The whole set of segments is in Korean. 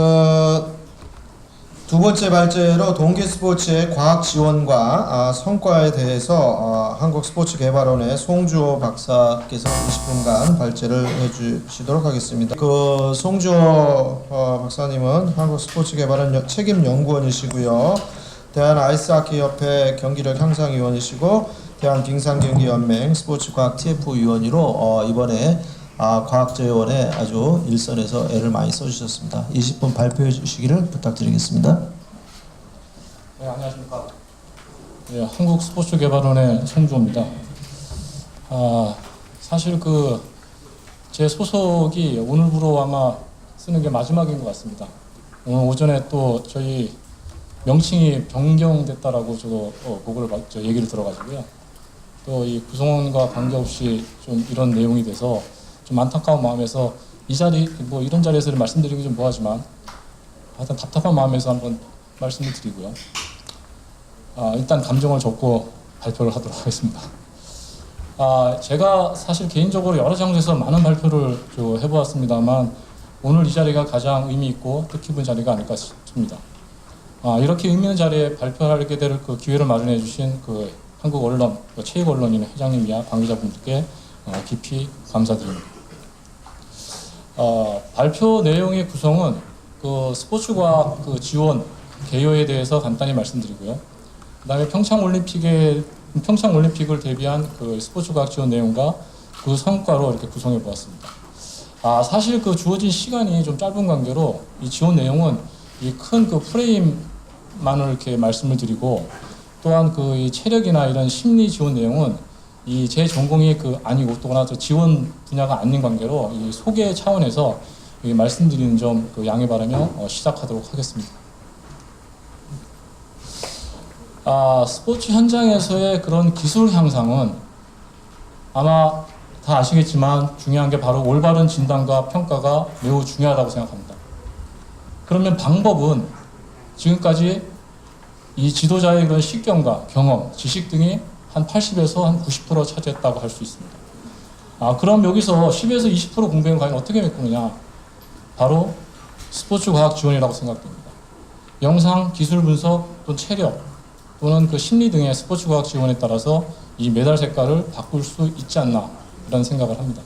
그 두 번째 발제로 동계 스포츠의 과학 지원과 아, 성과에 대해서 어, 한국 스포츠 개발원의 송주호 박사께서 20분간 발제를 해주시도록 하겠습니다. 그 송주호 어, 박사님은 한국 스포츠 개발원 여- 책임 연구원이시고요. 대한 아이스하키 협회 경기력 향상 위원이시고 대한 빙상경기연맹 스포츠과학 TF 위원으로 어, 이번에 아, 과학재원에 아주 일선에서 애를 많이 써주셨습니다. 20분 발표해 주시기를 부탁드리겠습니다. 네, 안녕하십니까. 네, 한국 스포츠 개발원의 송주호입니다. 아, 사실 그 제 소속이 오늘부로 아마 쓰는 게 마지막인 것 같습니다. 오늘 오전에 또 저희 명칭이 변경됐다라고 저도 어, 받, 저 얘기를 들어가지고요. 또 이 구성원과 관계없이 좀 이런 내용이 돼서 좀 안타까운 마음에서 이 자리 뭐 이런 자리에서 말씀드리기 좀 뭐하지만 하여튼 답답한 마음에서 한번 말씀을 드리고요. 아, 일단 감정을 적고 발표를 하도록 하겠습니다. 아, 제가 사실 개인적으로 여러 장소에서 많은 발표를 저 해보았습니다만 오늘 이 자리가 가장 의미 있고 뜻깊은 자리가 아닐까 싶습니다. 아, 이렇게 의미 있는 자리에 발표하게 될 그 기회를 마련해 주신 그 한국 언론, 그 체육 언론인의 회장님이야 관계자분들께 어, 깊이 감사드립니다. 어, 발표 내용의 구성은 그 스포츠과학 그 지원 개요에 대해서 간단히 말씀드리고요. 그다음에 평창 올림픽에 평창 올림픽을 대비한 그 스포츠과학 지원 내용과 그 성과로 이렇게 구성해 보았습니다. 아 사실 그 주어진 시간이 좀 짧은 관계로 이 지원 내용은 이 큰 그 프레임만을 이렇게 말씀을 드리고 또한 그 이 체력이나 이런 심리 지원 내용은 이 제 전공이 그 아니고 또나 저 지원 분야가 아닌 관계로 이 소개 차원에서 이 말씀드리는 점 그 양해 바라며 어, 시작하도록 하겠습니다. 아, 스포츠 현장에서의 그런 기술 향상은 아마 다 아시겠지만 중요한 게 바로 올바른 진단과 평가가 매우 중요하다고 생각합니다. 그러면 방법은 지금까지 이 지도자의 그런 식견과 경험, 지식 등이 한 80에서 한 90% 차지했다고 할 수 있습니다. 아, 그럼 여기서 10에서 20% 공백은 과연 어떻게 메꾸느냐? 바로 스포츠 과학 지원이라고 생각됩니다. 영상, 기술 분석, 또는 체력, 또는 그 심리 등의 스포츠 과학 지원에 따라서 이 메달 색깔을 바꿀 수 있지 않나 이런 생각을 합니다.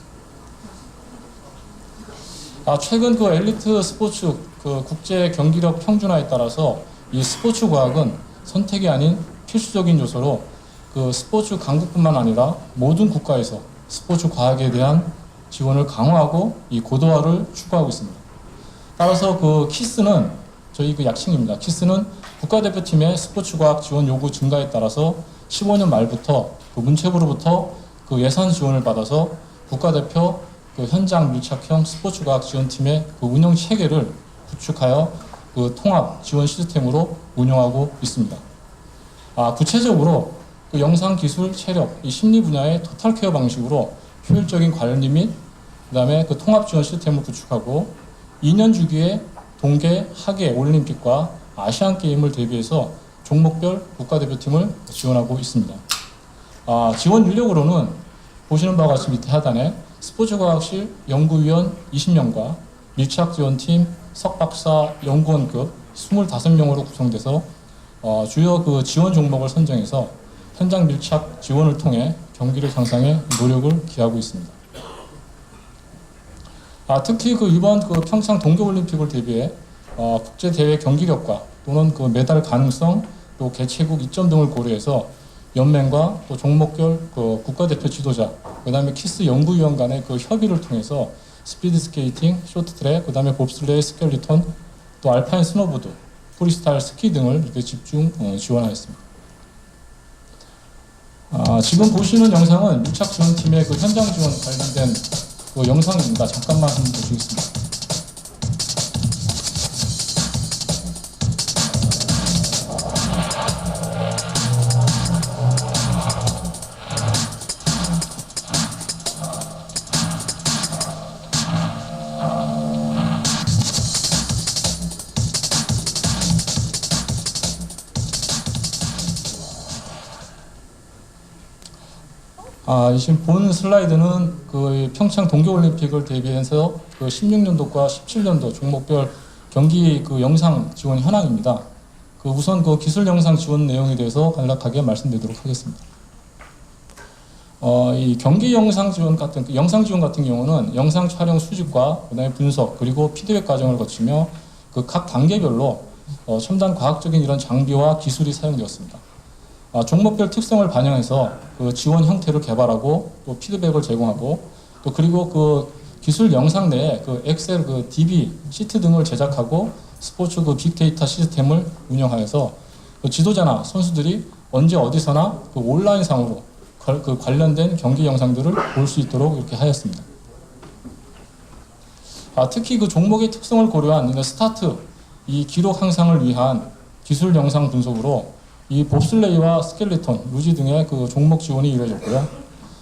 아, 최근 그 엘리트 스포츠 그 국제 경기력 평준화에 따라서 이 스포츠 과학은 선택이 아닌 필수적인 요소로 그 스포츠 강국뿐만 아니라 모든 국가에서 스포츠 과학에 대한 지원을 강화하고 이 고도화를 추구하고 있습니다. 따라서 그 키스는 저희 그 약칭입니다. 키스는 국가대표팀의 스포츠 과학 지원 요구 증가에 따라서 15년 말부터 그 문체부로부터 그 예산 지원을 받아서 국가대표 그 현장 밀착형 스포츠 과학 지원팀의 그 운영 체계를 구축하여 그 통합 지원 시스템으로 운영하고 있습니다. 아, 구체적으로 그 영상 기술, 체력, 이 심리 분야의 토탈 케어 방식으로 효율적인 관리 및 그다음에 그 통합 지원 시스템을 구축하고 2년 주기에 동계, 하계 올림픽과 아시안 게임을 대비해서 종목별 국가대표팀을 지원하고 있습니다. 아, 지원 인력으로는 보시는 바와 같이 밑에 하단에 스포츠과학실 연구위원 20명과 밀착지원팀 석박사 연구원급 25명으로 구성돼서 어, 주요 그 지원 종목을 선정해서 현장 밀착 지원을 통해 경기력 향상에 노력을 기하고 있습니다. 아, 특히 그 이번 그 평창 동계올림픽을 대비해 어, 국제 대회 경기력과 또는 그 메달 가능성 또 개최국 이점 등을 고려해서 연맹과 또 종목별 그 국가대표 지도자 그다음에 키스 연구위원 간의 그 협의를 통해서 스피드 스케이팅, 쇼트트랙, 그다음에 봅슬레이, 스켈리톤, 또 알파인 스노보드, 프리스타일 스키 등을 이렇게 집중 어, 지원하였습니다. 아, 지금 보시는 영상은 밀착 지원팀의 그 현장 지원 관련된 그 영상입니다. 잠깐만 보시겠습니다. 아, 지금 본 슬라이드는 그 평창 동계올림픽을 대비해서 그 16년도과 17년도 종목별 경기 그 영상 지원 현황입니다. 그 우선 그 기술 영상 지원 내용에 대해서 간략하게 말씀드리도록 하겠습니다. 어, 이 경기 영상 지원 같은 그 영상 지원 같은 경우는 영상 촬영 수집과 그다음에 분석 그리고 피드백 과정을 거치며 그 각 단계별로 어, 첨단 과학적인 이런 장비와 기술이 사용되었습니다. 아, 종목별 특성을 반영해서 그 지원 형태를 개발하고 또 피드백을 제공하고 또 그리고 그 기술 영상 내에 그 엑셀 그 DB 시트 등을 제작하고 스포츠 그 빅데이터 시스템을 운영하여서 그 지도자나 선수들이 언제 어디서나 그 온라인상으로 관- 그 관련된 경기 영상들을 볼 수 있도록 이렇게 하였습니다. 아, 특히 그 종목의 특성을 고려한 이 스타트 이 기록 향상을 위한 기술 영상 분석으로 이 봅슬레이와 스켈레톤, 루지 등의 그 종목 지원이 이루어졌고요.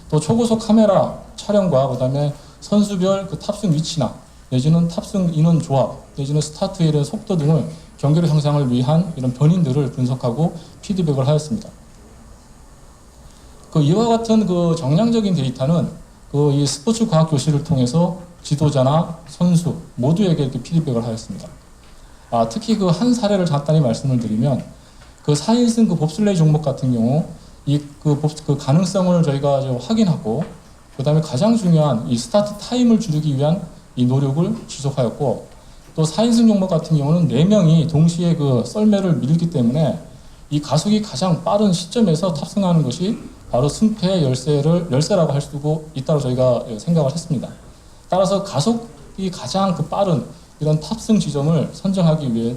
또 초고속 카메라 촬영과 그다음에 선수별 그 탑승 위치나 내지는 탑승 인원 조합 내지는 스타트의 이런 속도 등을 경기력 향상을 위한 이런 변인들을 분석하고 피드백을 하였습니다. 그 이와 같은 그 정량적인 데이터는 그 이 스포츠 과학 교실을 통해서 지도자나 선수 모두에게 이렇게 피드백을 하였습니다. 아, 특히 그 한 사례를 간단히 말씀을 드리면 그 4인승 그 봅슬레이 종목 같은 경우 이그 그 가능성을 저희가 좀 확인하고 그 다음에 가장 중요한 이 스타트 타임을 줄이기 위한 이 노력을 지속하였고 또 4인승 종목 같은 경우는 4명이 동시에 그 썰매를 밀기 때문에 이 가속이 가장 빠른 시점에서 탑승하는 것이 바로 승패의 열쇠를 열쇠라고 할 수도 있다고 저희가 생각을 했습니다. 따라서 가속이 가장 그 빠른 이런 탑승 지점을 선정하기 위해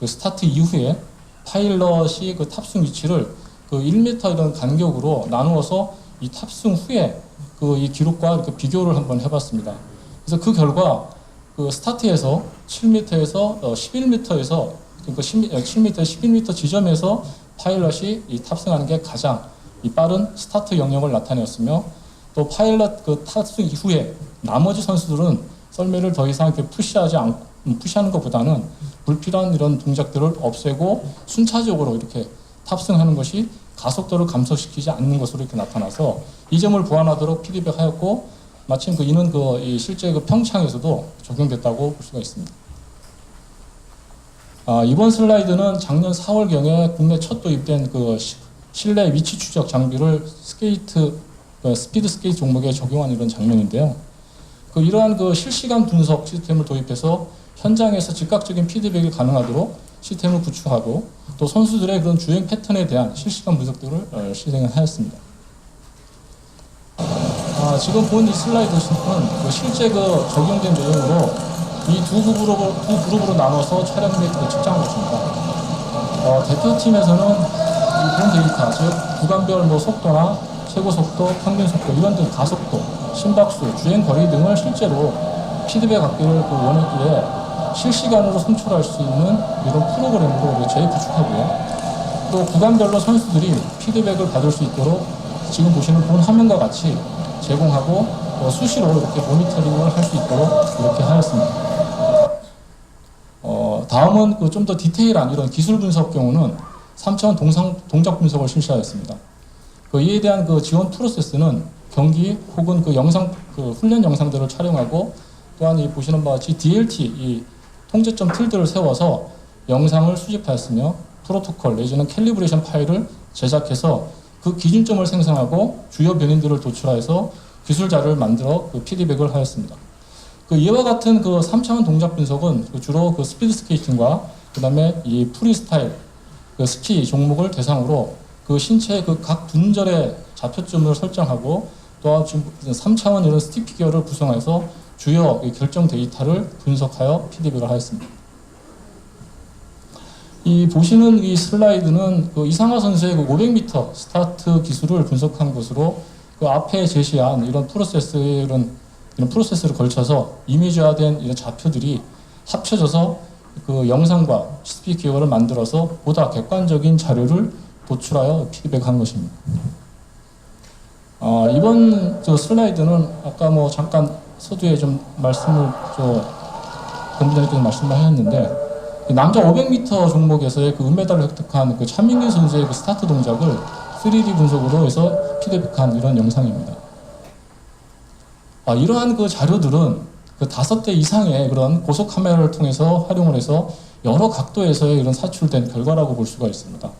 그 스타트 이후에 파일럿이 그 탑승 위치를 그 1m 이런 간격으로 나누어서 이 탑승 후에 그 이 기록과 이렇게 비교를 한번 해봤습니다. 그래서 그 결과 그 스타트에서 7m에서 11m에서 그러니까 7m, 11m 지점에서 파일럿이 이 탑승하는 게 가장 이 빠른 스타트 영역을 나타내었으며 또 파일럿 그 탑승 이후에 나머지 선수들은 썰매를 더 이상 이렇게 푸시하지 않 음, 푸시하는 것보다는 불필요한 이런 동작들을 없애고 순차적으로 이렇게 탑승하는 것이 가속도를 감소시키지 않는 것으로 이렇게 나타나서 이 점을 보완하도록 피드백하였고 마침 그 이는 그이 실제 그 평창에서도 적용됐다고 볼 수가 있습니다. 아, 이번 슬라이드는 작년 4월 경에 국내 첫 도입된 그 시- 실내 위치 추적 장비를 스케이트 그 스피드 스케이트 종목에 적용한 이런 장면인데요. 그 이러한 그 실시간 분석 시스템을 도입해서 현장에서 즉각적인 피드백이 가능하도록 시스템을 구축하고 또 선수들의 그런 주행 패턴에 대한 실시간 분석들을 어, 실행을 하였습니다. 아, 지금 본 이 슬라이드는 그 실제 그 적용된 내용으로 이 두 그룹으로 두 그룹으로 나눠서 촬영 및그 측정한 것입니다. 어, 대표팀에서는 이본 데이터, 즉 구간별 뭐 속도나 최고 속도, 평균 속도 이런 등 가속도, 심박수, 주행 거리 등을 실제로 피드백 받기를 그 원했기에 실시간으로 송출할 수 있는 이런 프로그램으로 우리 재구축하고요. 또 구간별로 선수들이 피드백을 받을 수 있도록 지금 보시는 본 화면과 같이 제공하고 어, 수시로 이렇게 모니터링을 할 수 있도록 이렇게 하였습니다. 어, 다음은 그 좀 더 디테일한 이런 기술 분석 경우는 3차원 동상, 동작 분석을 실시하였습니다. 그 이에 대한 그 지원 프로세스는 경기 혹은 그 영상 그 훈련 영상들을 촬영하고 또한 이 보시는 바와 같이 DLT 이 통제점 틀들을 세워서 영상을 수집하였으며 프로토콜 내지는 캘리브레이션 파일을 제작해서 그 기준점을 생성하고 주요 변인들을 도출하여서 기술 자료를 만들어 그 피드백을 하였습니다. 그 이와 같은 그 3차원 동작 분석은 그 주로 그 스피드 스케이팅과 그 다음에 이 프리스타일 그 스키 종목을 대상으로 그 신체의 그 각 분절의 좌표점을 설정하고 또한 지금 3차원 이런 스틱 피겨를 구성해서 주요 이 결정 데이터를 분석하여 피드백을 하였습니다. 이 보시는 이 슬라이드는 그 이상화 선수의 그 500m 스타트 기술을 분석한 것으로 그 앞에 제시한 이런 프로세스의 이런 이런 프로세스를 걸쳐서 이미지화된 이런 좌표들이 합쳐져서 그 영상과 스피드 기어를 만들어서 보다 객관적인 자료를 도출하여 피드백한 것입니다. 어, 이번 저 슬라이드는 아까 뭐 잠깐 서두에 좀 말씀을 저 본부장님께서 말씀을 하셨는데 이 남자 500m 종목에서의 그 은메달을 획득한 그 차민규 선수의 그 스타트 동작을 3D 분석으로 해서 피드백한 이런 영상입니다. 아, 이러한 그 자료들은 그 다섯 대 이상의 그런 고속 카메라를 통해서 활용을 해서 여러 각도에서의 이런 사출된 결과라고 볼 수가 있습니다.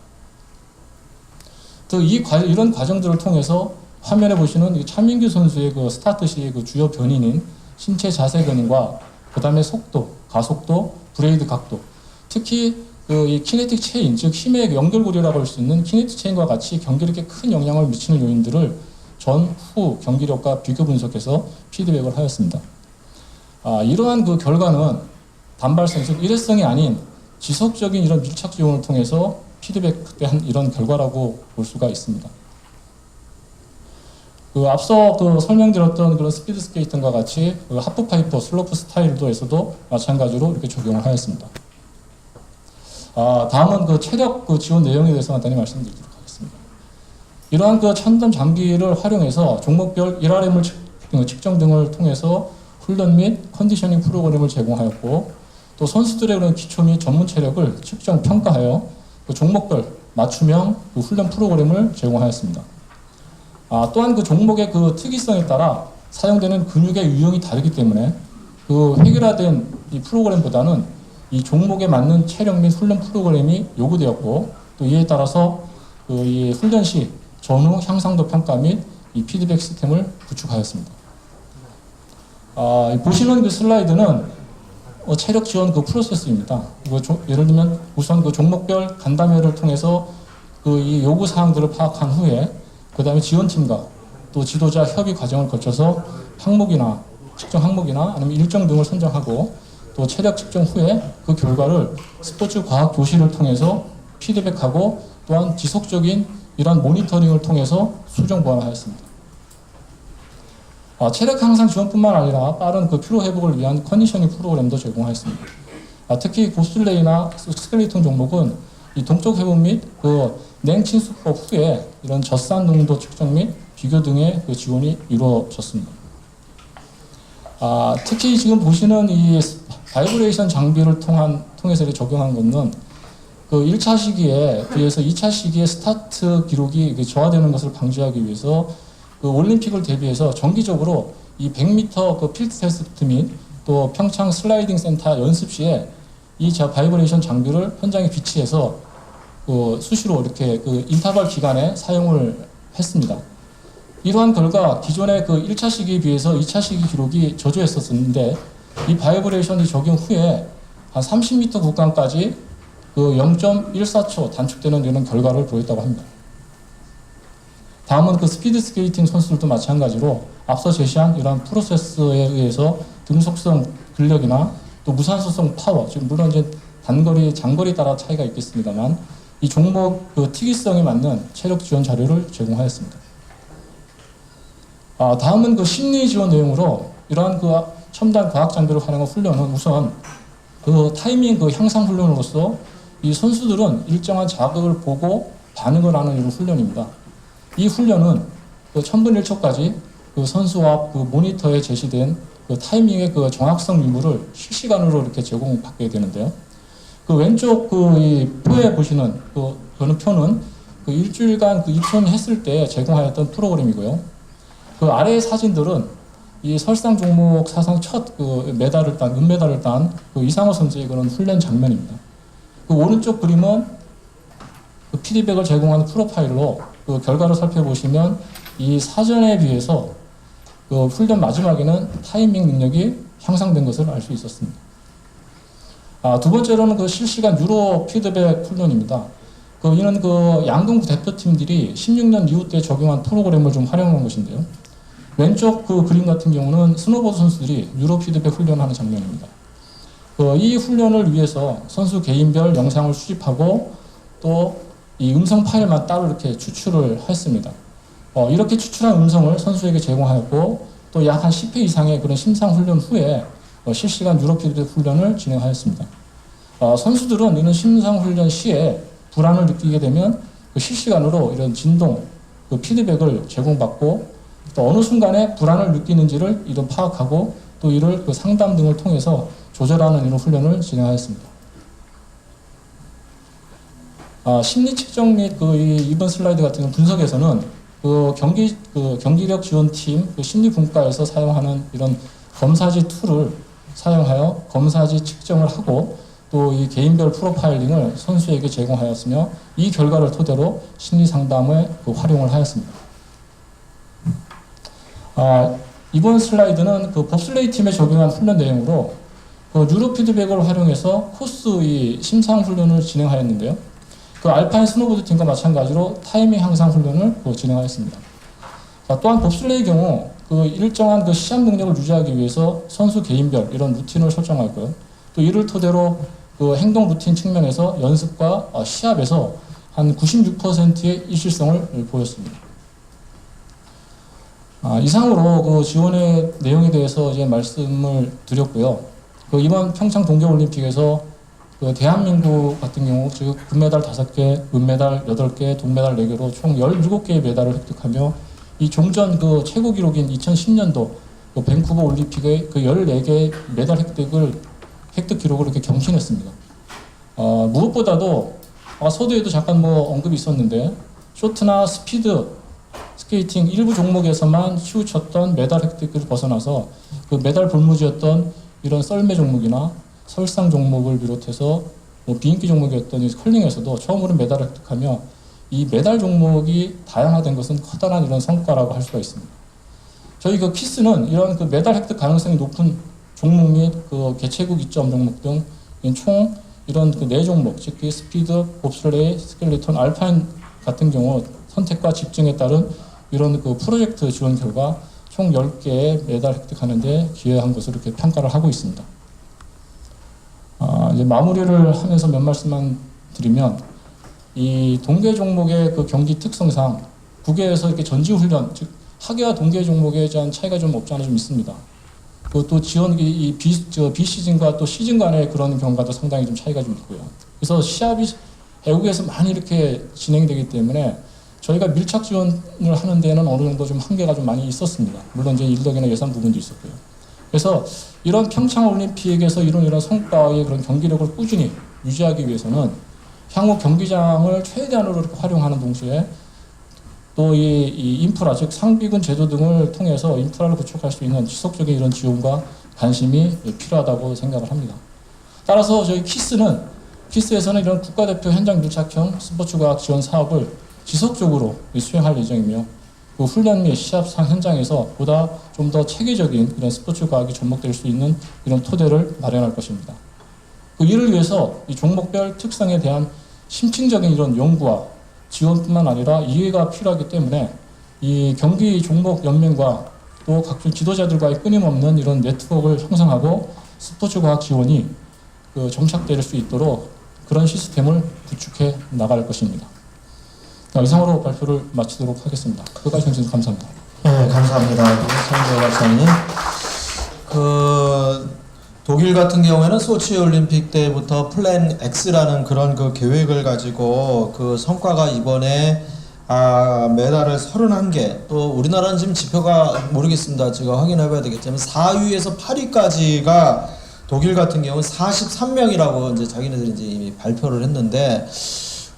또 이 이런 과정들을 통해서 화면에 보시는 이 차민규 선수의 그 스타트 시의 그 주요 변인인 신체 자세 변인과 그 다음에 속도, 가속도, 브레이드 각도, 특히 그 이 키네틱 체인, 즉 힘의 연결고리라고 할 수 있는 키네틱 체인과 같이 경기력에 큰 영향을 미치는 요인들을 전, 후 경기력과 비교 분석해서 피드백을 하였습니다. 아, 이러한 그 결과는 단발성, 즉 일회성이 아닌 지속적인 이런 밀착 지원을 통해서 피드백한 이런 결과라고 볼 수가 있습니다. 그 앞서 그 설명드렸던 그런 스피드 스케이팅과 같이 그 하프 파이퍼 슬로프 스타일도에서도 마찬가지로 이렇게 적용을 하였습니다. 아, 다음은 그 체력 그 지원 내용에 대해서 간단히 말씀드리도록 하겠습니다. 이러한 그 천점 장비를 활용해서 종목별 1RM을 측정 등을 통해서 훈련 및 컨디셔닝 프로그램을 제공하였고 또 선수들의 그런 기초 및 전문 체력을 측정 평가하여 그 종목별 맞춤형 그 훈련 프로그램을 제공하였습니다. 아, 또한 그 종목의 그 특이성에 따라 사용되는 근육의 유형이 다르기 때문에 그 획일화된 이 프로그램보다는 이 종목에 맞는 체력 및 훈련 프로그램이 요구되었고 또 이에 따라서 그 이 훈련 시 전후 향상도 평가 및 이 피드백 시스템을 구축하였습니다. 아, 이 보시는 그 슬라이드는 어, 체력 지원 그 프로세스입니다. 그 조- 예를 들면 우선 그 종목별 간담회를 통해서 그 이 요구 사항들을 파악한 후에 그 다음에 지원팀과 또 지도자 협의 과정을 거쳐서 항목이나 측정 항목이나 아니면 일정 등을 선정하고 또 체력 측정 후에 그 결과를 스포츠 과학 교실을 통해서 피드백하고 또한 지속적인 이러한 모니터링을 통해서 수정 보완하였습니다. 아, 체력 향상 지원뿐만 아니라 빠른 그 피로 회복을 위한 컨디셔닝 프로그램도 제공하였습니다. 아, 특히 고슬레이나 스켈레톤 종목은 이 동적 회복 및 그 냉친 수법 후에 이런 젖산 농도 측정 및 비교 등의 그 지원이 이루어졌습니다. 아, 특히 지금 보시는 이 바이브레이션 장비를 통한 통해서 적용한 것은 그 1차 시기에 비해서 2차 시기에 스타트 기록이 이게 저하되는 것을 방지하기 위해서 그 올림픽을 대비해서 정기적으로 이 100m 그 필드 테스트 및 또 평창 슬라이딩 센터 연습 시에 이자 바이브레이션 장비를 현장에 비치해서 그 수시로 이렇게 그 인터벌 기간에 사용을 했습니다. 이러한 결과 기존의 그 1차 시기에 비해서 2차 시기 기록이 저조했었는데 이 바이브레이션이 적용 후에 한 30m 구간까지 그 0.14초 단축되는 이런 결과를 보였다고 합니다. 다음은 그 스피드 스케이팅 선수들도 마찬가지로 앞서 제시한 이러한 프로세스에 의해서 등속성 근력이나 또 무산소성 파워, 지금 물론 이제 단거리, 장거리 따라 차이가 있겠습니다만 이 종목 그 특이성에 맞는 체력 지원 자료를 제공하였습니다. 아, 다음은 그 심리 지원 내용으로 이러한 그 첨단 과학 장비를 활용한 훈련은 우선 그 타이밍 그 향상 훈련으로서 이 선수들은 일정한 자극을 보고 반응을 하는 이런 훈련입니다. 이 훈련은 그 천분 1초까지 그 선수와 그 모니터에 제시된 그 타이밍의 그 정확성 유무를 실시간으로 이렇게 제공받게 되는데요. 그 왼쪽 그이 표에 보시는 그 어느 표는 그 일주일간 그 입촌 했을 때 제공하였던 프로그램이고요. 그 아래의 사진들은 이 설상 종목 사상 첫 그 메달을 딴 은메달을 딴 그 이상호 선수의 그런 훈련 장면입니다. 그 오른쪽 그림은 그 피드백을 제공하는 프로파일로 그 결과를 살펴보시면 이 사전에 비해서 그 훈련 마지막에는 타이밍 능력이 향상된 것을 알 수 있었습니다. 아, 두 번째로는 그 실시간 유로 피드백 훈련입니다. 그 이는 그 양궁 대표팀들이 16년 이후 때 적용한 프로그램을 좀 활용한 것인데요. 왼쪽 그 그림 같은 경우는 스노보드 선수들이 유로 피드백 훈련하는 장면입니다. 그 이 훈련을 위해서 선수 개인별 영상을 수집하고 또 이 음성 파일만 따로 이렇게 추출을 했습니다. 어, 이렇게 추출한 음성을 선수에게 제공하였고 또 약 한 10회 이상의 그런 심상 훈련 후에 어, 실시간 유로 피드백 훈련을 진행하였습니다. 어, 선수들은 이런 심상 훈련 시에 불안을 느끼게 되면 그 실시간으로 이런 진동, 그 피드백을 제공받고 또 어느 순간에 불안을 느끼는지를 이런 파악하고 또 이를 그 상담 등을 통해서 조절하는 이런 훈련을 진행하였습니다. 아, 심리 측정 및 그 이번 슬라이드 같은 분석에서는 그 경기 그 경기력 지원팀 그 심리 분과에서 사용하는 이런 검사지 툴을 사용하여 검사지 측정을 하고 또 이 개인별 프로파일링을 선수에게 제공하였으며 이 결과를 토대로 심리 상담에 그 활용을 하였습니다. 아, 이번 슬라이드는 그 법슬레이 팀에 적용한 훈련 내용으로 그 뉴로 피드백을 활용해서 코스 이 심상 훈련을 진행하였는데요. 그 알파인 스노보드 팀과 마찬가지로 타이밍 향상 훈련을 그 진행하였습니다. 자, 또한 법슬레이 경우 그 일정한 그 시합 능력을 유지하기 위해서 선수 개인별 이런 루틴을 설정하고요. 또 이를 토대로 그 행동 루틴 측면에서 연습과 어, 시합에서 한 96%의 일실성을 보였습니다. 아, 이상으로 그 지원의 내용에 대해서 이제 말씀을 드렸고요. 그 이번 평창 동계올림픽에서 그 대한민국 같은 경우 즉 금메달 5개, 은메달 8개, 동메달 4개로 총 17개의 메달을 획득하며 이 종전 그 최고 기록인 2010년도 그 밴쿠버 올림픽의 그 14개 메달 획득을 획득 기록을 이렇게 경신했습니다. 어, 무엇보다도 아, 서두에도 잠깐 뭐 언급이 있었는데 쇼트나 스피드 스케이팅 일부 종목에서만 치우쳤던 메달 획득을 벗어나서 그 메달 불무지였던 이런 썰매 종목이나 설상 종목을 비롯해서 뭐 비인기 종목이었던 이 컬링에서도 처음으로 메달을 획득하며 이 메달 종목이 다양화된 것은 커다란 이런 성과라고 할 수가 있습니다. 저희 그 키스는 이런 그 메달 획득 가능성이 높은 종목 및 그 개최국 이점 종목 등 총 이런 그 네 종목, 즉그 스피드, 봅슬레이, 스켈레톤, 알파인 같은 경우 선택과 집중에 따른 이런 그 프로젝트 지원 결과 총 10개의 메달 획득하는데 기여한 것으로 이렇게 평가를 하고 있습니다. 아, 이제 마무리를 하면서 몇 말씀만 드리면 이 동계 종목의 그 경기 특성상 국외에서 이렇게 전지 훈련 즉 하계와 동계 종목에 대한 차이가 좀 없지 않아 좀 있습니다. 그또 지원 이 비, 저 비시즌과 또 시즌 간의 그런 경과도 상당히 좀 차이가 좀 있고요. 그래서 시합이 외국에서 많이 이렇게 진행되기 때문에 저희가 밀착 지원을 하는 데는 어느 정도 좀 한계가 좀 많이 있었습니다. 물론 이제 인력이나 예산 부분도 있었고요. 그래서 이런 평창 올림픽에서 이런 이런 성과의 그런 경기력을 꾸준히 유지하기 위해서는 향후 경기장을 최대한으로 활용하는 동시에 또이 이 인프라 즉 상비군 제도 등을 통해서 인프라를 구축할 수 있는 지속적인 이런 지원과 관심이 필요하다고 생각을 합니다. 따라서 저희 키스는 키스에서는 이런 국가대표 현장 밀착형 스포츠과학 지원 사업을 지속적으로 수행할 예정이며 그 훈련 및 시합상 현장에서 보다 좀 더 체계적인 이런 스포츠 과학이 접목될 수 있는 이런 토대를 마련할 것입니다. 그 이를 위해서 이 종목별 특성에 대한 심층적인 이런 연구와 지원뿐만 아니라 이해가 필요하기 때문에 이 경기 종목 연맹과 또 각종 지도자들과의 끊임없는 이런 네트워크를 형성하고 스포츠 과학 지원이 그 정착될 수 있도록 그런 시스템을 구축해 나갈 것입니다. 자, 이상으로 발표를 마치도록 하겠습니다. 끝까지 해주셔서 감사합니다. 네, 감사합니다. 성재 박사님. 그 독일 같은 경우에는 소치 올림픽 때부터 플랜 X라는 그런 그 계획을 가지고 그 성과가 이번에 아, 메달을 31개, 또 우리나라는 지금 지표가 모르겠습니다. 제가 확인해 봐야 되겠지만 4위에서 8위까지가 독일 같은 경우는 43명이라고 이제 자기네들이 이제 이미 발표를 했는데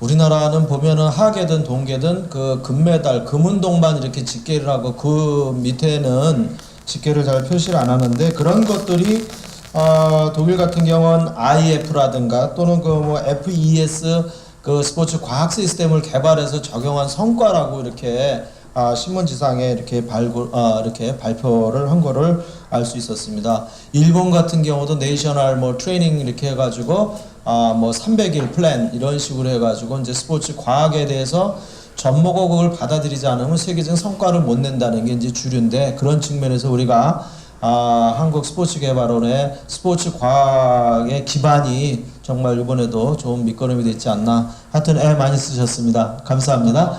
우리나라는 보면은 하계든 동계든 그 금메달, 금운동만 이렇게 집계를 하고 그 밑에는 집계를 잘 표시를 안 하는데 그런 것들이 어, 독일 같은 경우는 IF라든가 또는 그 뭐 FES 그 스포츠 과학 시스템을 개발해서 적용한 성과라고 이렇게 아, 신문지상에 이렇게 발굴, 아, 이렇게 발표를 한 거를 알 수 있었습니다. 일본 같은 경우도 내셔널 뭐 트레이닝 이렇게 해가지고 아, 뭐 300일 플랜 이런 식으로 해가지고 이제 스포츠 과학에 대해서 전목어국을 받아들이지 않으면 세계적인 성과를 못 낸다는 게 이제 주류인데 그런 측면에서 우리가 아, 한국 스포츠 개발원의 스포츠 과학의 기반이 정말 이번에도 좋은 밑거름이 됐지 않나. 하여튼 애 많이 쓰셨습니다. 감사합니다.